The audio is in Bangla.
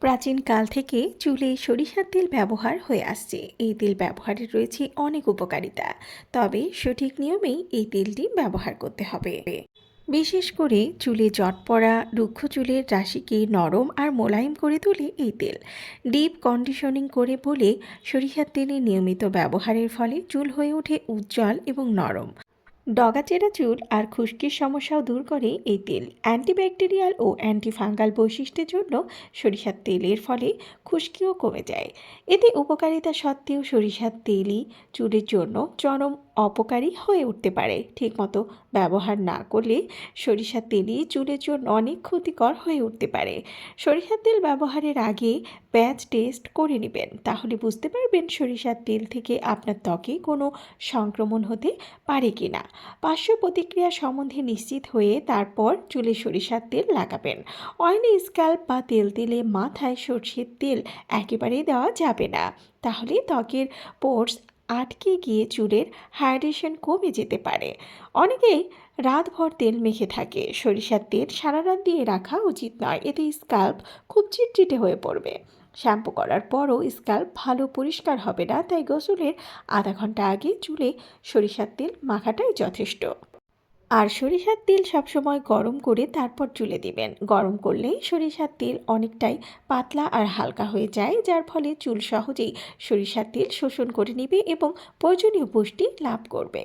প্রাচীনকাল থেকে চুলে সরিষার তেল ব্যবহার হয়ে আসছে। এই তেল ব্যবহারের রয়েছে অনেক উপকারিতা। তবে সঠিক নিয়মেই এই তেলটি ব্যবহার করতে হবে। বিশেষ করে চুলে জট পড়া, রুক্ষ চুলের রাশিকে নরম আর মোলায়েম করে তোলে এই তেল। ডিপ কন্ডিশনিং করে বলে সরিষার তেলের নিয়মিত ব্যবহারের ফলে চুল হয়ে ওঠে উজ্জ্বল এবং নরম। ডগাচেরা চুল আর খুশকির সমস্যাও দূর করে এই তেল। অ্যান্টিব্যাকটেরিয়াল ও অ্যান্টিফাঙ্গাল বৈশিষ্ট্যের জন্য সরিষার তেলের ফলে খুশকিও কমে যায়। এতে উপকারিতা সত্ত্বেও সরিষার তেলই চুলের জন্য চরম অপকারী হয়ে উঠতে পারে। ঠিকমতো ব্যবহার না করলে সরিষার তেলই চুলের জন্য অনেক ক্ষতিকর হয়ে উঠতে পারে। সরিষার তেল ব্যবহারের আগে প্যাচ টেস্ট করে নেবেন। তাহলে বুঝতে পারবেন সরিষার তেল থেকে আপনার ত্বকে কোনো সংক্রমণ হতে পারে কি না পার্শ্ব প্রতিক্রিয়া সম্বন্ধে নিশ্চিত হয়ে তারপর চুলে সরিষার তেল লাগাবেন। অয়েলি স্ক্যাল্প বা তেল তেলে মাথায় সর্ষের তেল একেবারেই দেওয়া যাবে না। তাহলে ত্বকের পোর্স আটকে গিয়ে চুলের হাইড্রেশন কমে যেতে পারে। অনেকেই রাতভর তেল মেখে থাকে। সরিষার তেল সারা রাত দিয়ে রাখা উচিত নয়। এতে স্কাল্প খুব চিটচিটে হয়ে পড়বে। শ্যাম্পু করার পরও স্কাল্প ভালো পরিষ্কার হবে না, তাই গোসলের আধা ঘণ্টা আগে চুলে সরিষার তেল মাখাটাই যথেষ্ট। আর সরিষার তেল সবসময় গরম করে তারপর চুলে দিবেন। গরম করলেই সরিষার তেল অনেকটাই পাতলা আর হালকা হয়ে যায়, যার ফলে চুল সহজেই সরিষার তেল শোষণ করে নেবে এবং প্রয়োজনীয় পুষ্টি লাভ করবে।